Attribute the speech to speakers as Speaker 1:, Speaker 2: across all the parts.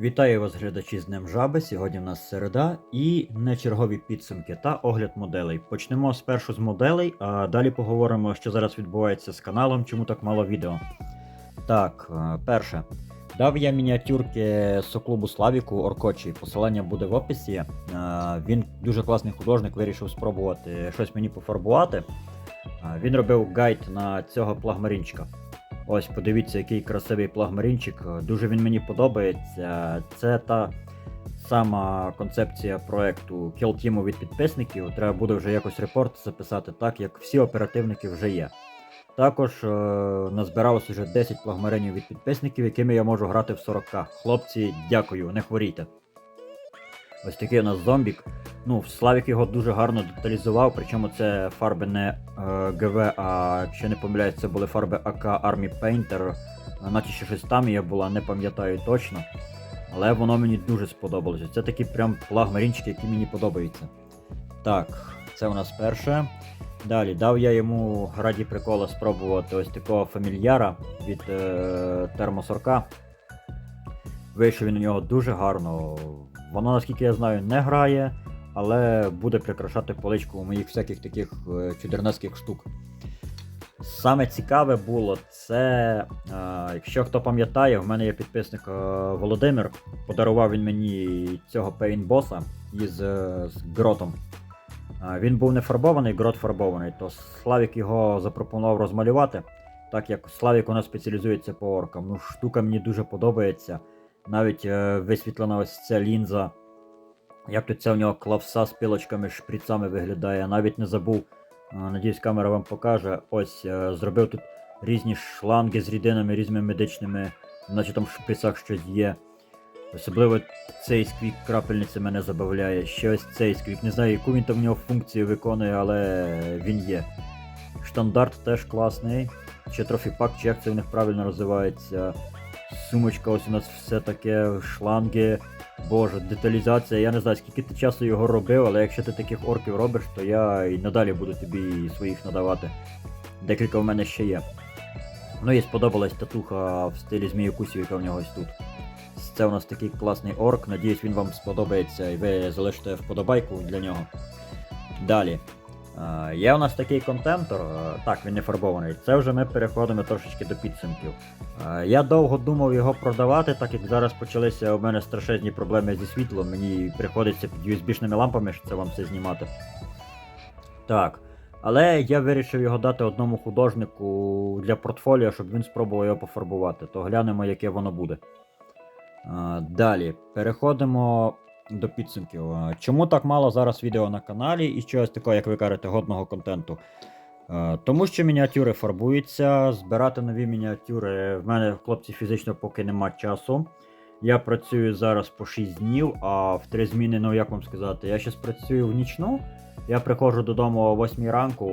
Speaker 1: Вітаю вас, глядачі з Днем Жаби. Сьогодні в нас середа і не чергові підсумки та огляд моделей. Почнемо спершу з моделей, а далі поговоримо, що зараз відбувається з каналом, чому так мало відео. Так, е, перше. Дав я мініатюрки соклубу Славіку Оркочі. Посилання буде в описі. Е, Він дуже класний художник, вирішив спробувати щось мені пофарбувати. Е, Він робив гайд на цього плагмарінчика. Ось, подивіться, який красивий плагмарінчик. Дуже він мені подобається. Це та сама концепція проекту Team від підписників. Треба буде вже якось репорт записати, так як всі оперативники вже є. Також е- назбиралось вже 10 плагмаринів від підписників, якими я можу грати в 40к. Хлопці, дякую, не хворійте. Ось такий у нас зомбік. Ну, Славік його дуже гарно деталізував, причому це фарби не е, ГВ, а якщо не помиляюсь, це були фарби АК Army Painter. Наче ще щось там я була, не пам'ятаю точно. Але воно мені дуже сподобалося. Це такі прям плагмарінчики, які мені подобаються. Так, це у нас перше. Dалі дав я йому раді прикола спробувати ось такого фамільяра від е, термосорка. Вийшов він у нього дуже гарно. Воно, наскільки я знаю, не грає, але буде прикрашати поличку у моїх всяких таких е, чудернацьких штук. Саме цікаве було це, е, якщо хто пам'ятає, в мене є підписник е, Володимир. Подарував він мені цього пейнбоса із з гротом. Він був не фарбований, грот фарбований, то Славік його запропонував розмалювати. Так як Славік у нас спеціалізується по оркам. Ну, штука мені дуже подобається. Навіть е, висвітлена ось ця лінза. Як тут це у нього клавса з пилочками, шприцами виглядає. Навіть не забув. Е, Надіюсь, камера вам покаже. Ось е, зробив тут різні шланги з рідинами, різними медичними, наче там в шприцах щось є. Особливо цей сквік крапельниці мене забавляє. Ще ось цей сквік. Не знаю, яку він там в нього функцію виконує, але він є. Штандарт теж класний. Чи трофіпак, чи як це в них правильно називається. Сумочка, ось у нас все таке, шланги. Боже, деталізація. Я не знаю, скільки ти часу його робив, але якщо ти таких орків робиш, то я і надалі буду тобі своїх надавати. Декілька в мене ще є. Ну і сподобалась татуха в стилі змієкусів, яка в нього ось тут. Це у нас такий класний орк. Надіюсь, він вам сподобається і ви залишите вподобайку для нього. Далі. Е, Є у нас такий контентор, е, так, він не фарбований. Це вже ми переходимо трошечки до підсумків. Е, Я довго думав його продавати, так як зараз почалися у мене страшезні проблеми зі світлом. Мені приходиться під USB-шними лампами щоб це вам все знімати. Так. Але я вирішив його дати одному художнику для портфоліо, щоб він спробував його пофарбувати. То глянемо, яке воно буде. Далі переходимо до підсумків. Чому так мало зараз відео на каналі і чогось такого, як ви кажете, годного контенту? Тому що мініатюри фарбуються, збирати нові мініатюри. В мене хлопці фізично поки нема часу. Я працюю зараз по 6 днів, а в 3 зміни, ну як вам сказати, я зараз працюю в нічну. Я приходжу додому о 8 ранку,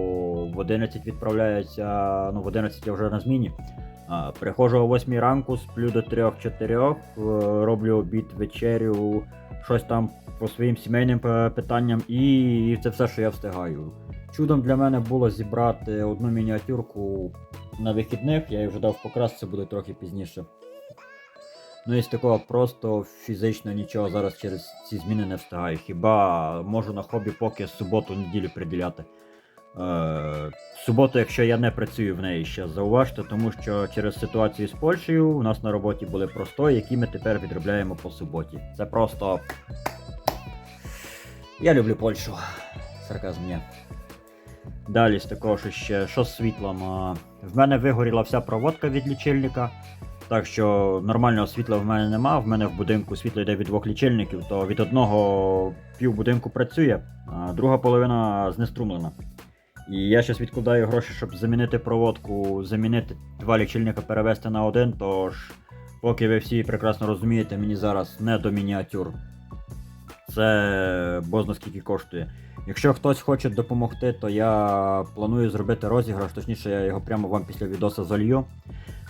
Speaker 1: в 11 відправляюся, ну в 11 я вже на зміні. Приходжу о 8 ранку, сплю до 3-4, е, роблю обід, вечерю, щось там по своїм сімейним е, питанням, і це все, що я встигаю. Чудом для мене було зібрати одну мініатюрку на вихідних, я її вже дав покрас, це буде трохи пізніше. Ну і з такого просто фізично нічого зараз через ці зміни не встигаю. Хіба можу на хобі поки суботу-неділю приділяти. Е, суботу, якщо я не працюю в неї ще, зауважте, тому що через ситуацію з Польщею у нас на роботі були простої, які ми тепер відробляємо по суботі. Це просто. Я люблю Польщу. Сарказм ні. Далі з такого, ще що з світлом. В мене вигоріла вся проводка від лічильника. Так що нормального світла в мене нема. В мене в будинку світло йде від двох лічильників, то від одного пів будинку працює, а друга половина знеструмлена. І я зараз відкладаю гроші, щоб замінити проводку, замінити два лічильника, перевести на один, тож, поки ви всі прекрасно розумієте, мені зараз не до мініатюр. Це бозна скільки коштує. Якщо хтось хоче допомогти, то я планую зробити розіграш, точніше я його прямо вам після відоса залью.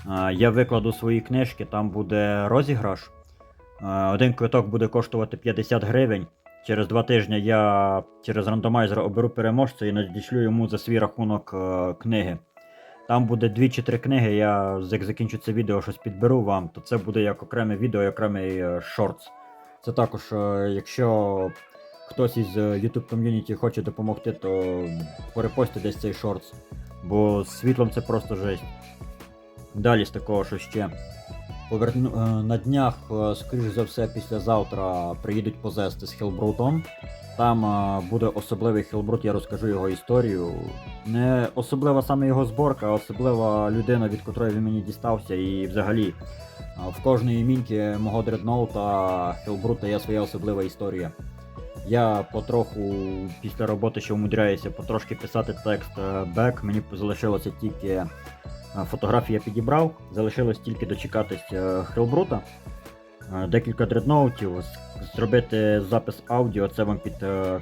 Speaker 1: Е, Я викладу свої книжки, там буде розіграш. Е, Один квиток буде коштувати 50 гривень. Через два тижні я через рандомайзер оберу переможця і надішлю йому за свій рахунок е, книги. Там буде дві чи три книги, я як закінчу це відео, щось підберу вам, то це буде як окреме відео, як окремий шортс. Це також, якщо хтось із е, YouTube ком'юніті хоче допомогти, то перепостьте десь цей шортс. Бо з світлом це просто жесть. Далі з такого, що ще. Поверну, е, на днях, е, скоріш за все, післязавтра приїдуть позести з Хілбрутом. Там буде особливий Хілбрут, я розкажу його історію. Не особлива саме його зборка, а особлива людина, від котрої він мені дістався. І взагалі в кожної мінки мого дредноута Хілбрута є своя особлива історія. Я потроху після роботи ще вмудряюся потрошки писати текст бек. Мені залишилося тільки е, фотографії я підібрав, залишилось тільки дочекатись е, Хелбрута. Е, Декілька дредноутів, зробити запис аудіо, це вам під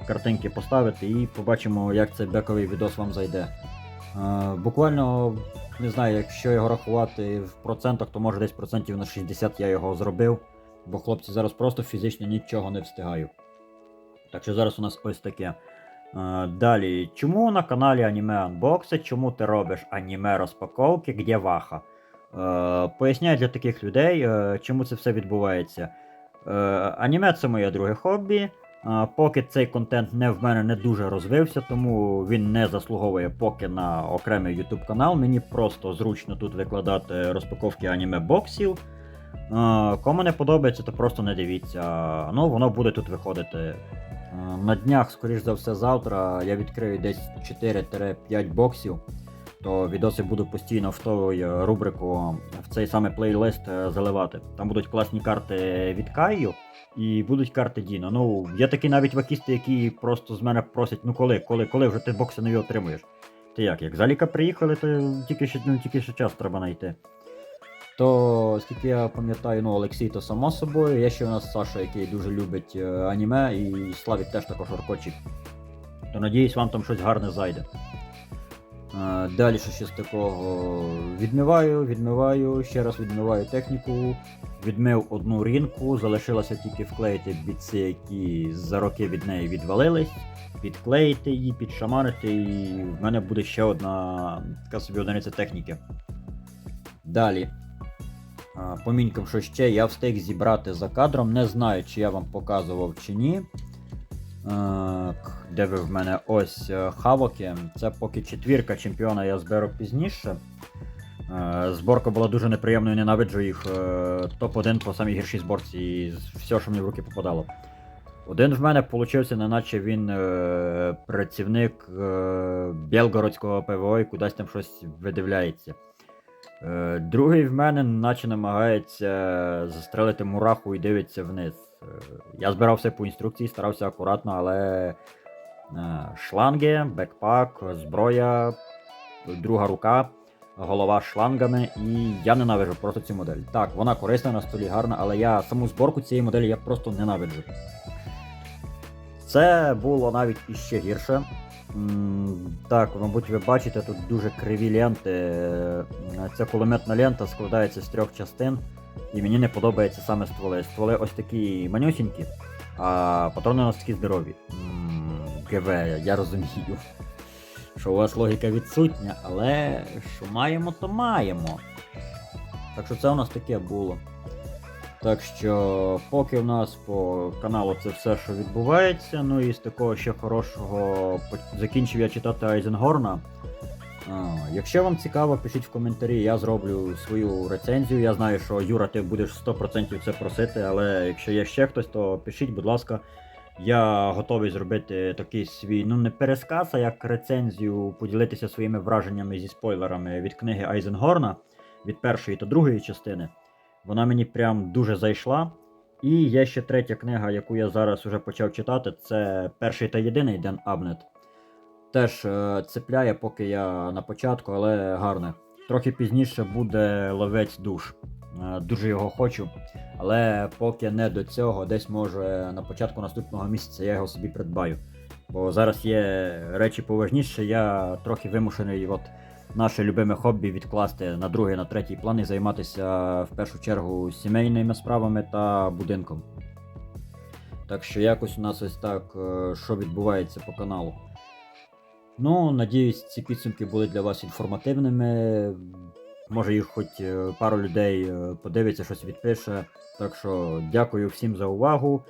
Speaker 1: картинки поставити і побачимо, як цей бековий відос вам зайде. Буквально, не знаю, якщо його рахувати в процентах, то може десь процентів на 60 я його зробив, бо хлопці зараз просто фізично нічого не встигаю. Так що зараз у нас ось таке. Е, Далі, чому на каналі Аніме Unboxed, чому ти робиш аніме розпаковки, где ваха? Е, Поясняю для таких людей, е, чому це все відбувається. Аніме це моє друге хобі. Поки цей контент не в мене не дуже розвився, тому він не заслуговує поки на окремий YouTube канал. Мені просто зручно тут викладати розпаковки аніме боксів. Кому не подобається, то просто не дивіться. Ну, воно буде тут виходити. Е, На днях, скоріш за все, завтра я відкрию десь 4-5 боксів. То відоси буду постійно в ту е, рубрику, в цей саме плейлист е, заливати. Там будуть класні карти від Каю і будуть карти Діно. Ну, є такі навіть вакісти, які просто з мене просять, ну коли, коли, коли вже ти бокси нові отримуєш. Ти як? Як заліка приїхали, то тільки ще, ну, тільки ще час треба знайти. То, скільки я пам'ятаю, ну Олексій, то само собою. Є ще у нас Саша, який дуже любить е, аніме, і Славік теж також оркочик. То надіюсь, вам там щось гарне зайде. Е, Далі що ще з такого. Відмиваю, відмиваю, ще раз відмиваю техніку. Відмив одну рінку, залишилося тільки вклеїти біці, які за роки від неї відвалились, підклеїти її, підшаманити, і в мене буде ще одна така собі одиниця техніки. Далі. А, По мінькам, що ще я встиг зібрати за кадром. Не знаю, чи я вам показував чи ні. Де ви в мене ось е, хавоки. Це поки четвірка чемпіона я зберу пізніше. Е, Зборка була дуже неприємною, ненавиджу їх. е, Топ-1 по самій гіршій зборці і все, що мені в руки попадало. Один в мене получився, неначе він працівник Білгородського ПВО і кудись там щось видивляється. Е, Другий в мене наче намагається застрелити мураху і дивиться вниз. Е, Я збирав все по інструкції, старався акуратно, але е, шланги, бекпак, зброя, друга рука, голова з шлангами, і я ненавиджу просто цю модель. Так, вона корисна на столі, гарна, але я саму зборку цієї моделі я просто ненавиджу. Це було навіть іще гірше. Так, мабуть, ви бачите, тут дуже криві ленти. Ця кулеметна лента складається з трьох частин, і мені не подобається саме стволи. Стволи ось такі манюсінькі, а патрони у нас такі здорові. ГВ, я розумію, що у вас логіка відсутня, але що маємо, то маємо. Так що це у нас таке було. Так що, поки в нас по каналу це все, що відбувається. Ну і з такого ще хорошого закінчив я читати Айзенгорна. Якщо вам цікаво, пишіть в коментарі, я зроблю свою рецензію. Я знаю, що Юра, ти будеш 100% це просити, але якщо є ще хтось, то пишіть, будь ласка. Я готовий зробити такий свій, ну не пересказ, а як рецензію, поділитися своїми враженнями зі спойлерами від книги Айзенгорна від першої та другої частини. Вона мені прям дуже зайшла. І є ще третя книга, яку я зараз уже почав читати. Це перший та єдиний Ден Абнет. Теж е, цепляє, поки я на початку, але гарне. Трохи пізніше буде ловець душ. Е, дуже його хочу. Але поки не до цього, десь може на початку наступного місяця я його собі придбаю. Бо зараз є речі поважніше, я трохи вимушений от наше любиме хобі відкласти на другий, на третій план і займатися в першу чергу сімейними справами та будинком. Так що якось у нас ось так, е, що відбувається по каналу. Ну, надіюсь, ці підсумки були для вас інформативними. Може, їх хоч е, пару людей е, подивиться, щось відпише. Так що дякую всім за увагу.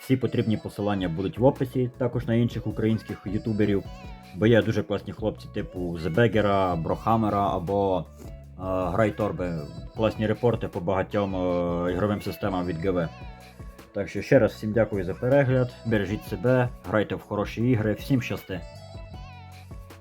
Speaker 1: Всі потрібні посилання будуть в описі, також на інших українських ютуберів. Бо є дуже класні хлопці, типу Зебегера, Брохамера або е, Грайторби. Класні репорти по багатьом е, ігровим системам від ГВ. Так що ще раз всім дякую за перегляд, бережіть себе, грайте в хороші ігри, всім щасти!